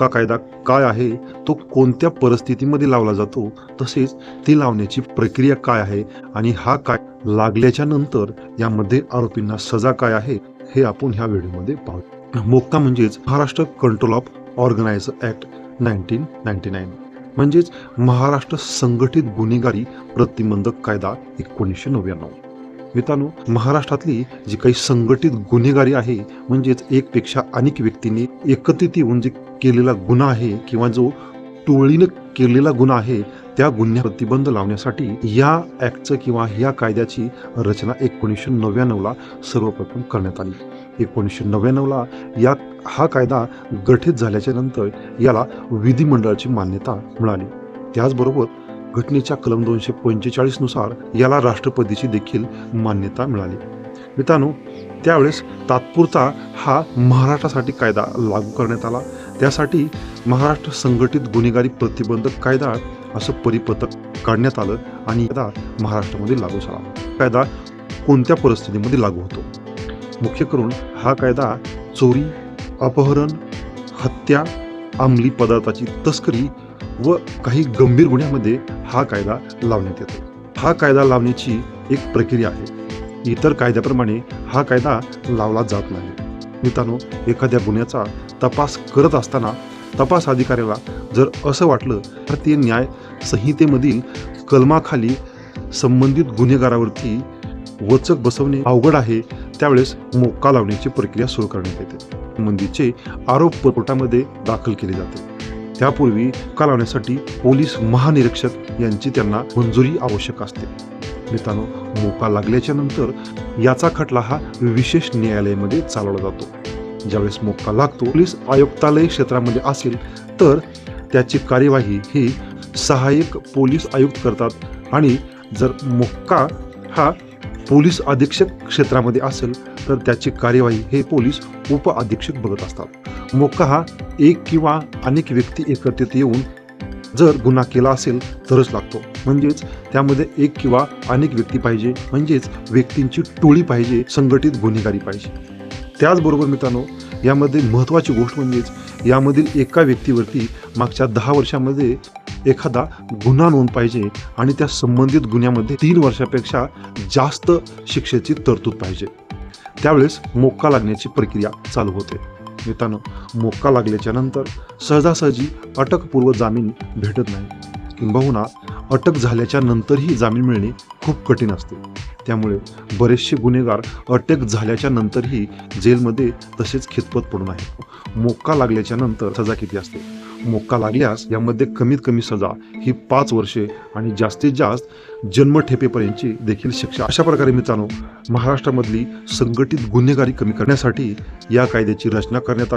मोक्का कायदा काय आहे तो कोणत्या परिस्थितीमध्ये लावला जातो तसेच ती लावण्याची प्रक्रिया काय आहे आणि हा काय लागल्याच्या नंतर यामध्ये आरोपींना सजा काय आहे हे आपण ह्या व्हिडिओमध्ये पाहू. मोक्का म्हणजेच Maharashtra control of organise act nineteen ninety nine. म्हणजेच महाराष्ट्र संघटित गुन्हेगारी प्रतिबंधक कायदा एकोणीसशे नव्याण्णव. मित्रांनो महाराष्ट्रातली जी काही संघटित गुन्हेगारी आहे म्हणजेच एकपेक्षा अनेक व्यक्तींनी एकत्रित येऊन जे केलेला गुन्हा आहे किंवा जो टोळीनं केलेला गुन्हा आहे त्या गुन्ह्या प्रतिबंध लावण्यासाठी या ऍक्टचं किंवा या कायद्याची रचना एकोणीसशे नव्याण्णवला सर्वप्रथम करण्यात आली. एकोणीसशे नव्याण्णवला या हा कायदा गठीत झाल्याच्यानंतर याला विधिमंडळाची मान्यता मिळाली. त्याचबरोबर घटनेच्या कलम दोनशे पंचेचाळीसनुसार याला राष्ट्रपतीची देखील मान्यता मिळाली. मित्रांनो त्यावेळेस तात्पुरता हा महाराष्ट्रासाठी कायदा लागू करण्यात आला. त्यासाठी महाराष्ट्र संघटित गुन्हेगारी प्रतिबंधक कायदा असं परिपत्रक काढण्यात आलं आणि कायदा महाराष्ट्रामध्ये लागू झाला. कायदा कोणत्या परिस्थितीमध्ये लागू होतो? मुख्य करून हा कायदा चोरी अपहरण हत्या अंमली पदार्थाची तस्करी व काही गंभीर गुन्ह्यामध्ये हा कायदा लावण्यात येतो. हा कायदा लावण्याची एक प्रक्रिया आहे. इतर कायद्याप्रमाणे हा कायदा लावला जात नाही. मित्रांनो एखाद्या गुन्ह्याचा तपास करत असताना तपास अधिकाऱ्याला जर असं वाटलं तर ते न्याय संहितेमधील कलमाखाली संबंधित गुन्हेगारावरती वचक बसवणे अवघड आहे. त्यावेळेस मोक्का लावण्याची प्रक्रिया सुरू करण्यात येते. संबंधीचे आरोप कोर्टामध्ये दाखल केले जाते. त्यापूर्वी का लावण्यासाठी पोलीस महानिरीक्षक यांची त्यांना मंजुरी आवश्यक असते. मित्रांनो मोका लागल्याच्या नंतर याचा खटला हा विशेष न्यायालयामध्ये चालवला जातो. ज्यावेळेस मोक्का लागतो पोलीस आयुक्तालय क्षेत्रामध्ये असेल तर त्याची कार्यवाही ही सहाय्यक पोलीस आयुक्त करतात. आणि जर मोक्का हा पोलीस अधीक्षक क्षेत्रामध्ये असेल तर त्याची कार्यवाही हे पोलीस उप अधीक्षक बघत असतात. मोका हा एक किंवा अनेक व्यक्ती एकत्रित येऊन जर गुन्हा केला असेल तरच लागतो. म्हणजेच त्यामध्ये एक किंवा अनेक व्यक्ती पाहिजे म्हणजेच व्यक्तींची टोळी पाहिजे संघटित गुन्हेगारी पाहिजे. त्याचबरोबर मित्रांनो यामध्ये महत्त्वाची गोष्ट म्हणजेच यामधील एका व्यक्तीवरती मागच्या दहा वर्षामध्ये एखादा गुन्हा नोंद पाहिजे आणि त्या संबंधित गुन्ह्यामध्ये तीन वर्षापेक्षा जास्त शिक्षेची तरतूद पाहिजे. त्यावेळेस मोक्का लागण्याची प्रक्रिया चालू होते. मित्रांनो मोक्का लागल्याच्या नंतर सहजासहजी अटकपूर्व जामीन भेटत नाही. किंबहुना अटक झाल्याच्या नंतरही जामीन मिळणे खूप कठीण असते. त्यामुळे बरेचसे गुन्हेगार अटक झाल्याच्या नंतरही जेलमध्ये तसेच खितपत पडून आहेत. मोक्का लागल्याच्या नंतर सजा किती असते? मोक्का लागल्यास यामध्ये कमीत कमी सजा ही पाच वर्षे आणि जास्तीत जास्त जन्मठेपेपर्यंतची देखील शिक्षा. अशा प्रकारे मित्रांनो महाराष्ट्रामधली संघटित गुन्हेगारी कमी करण्यासाठी या कायद्याची रचना करण्यात आली.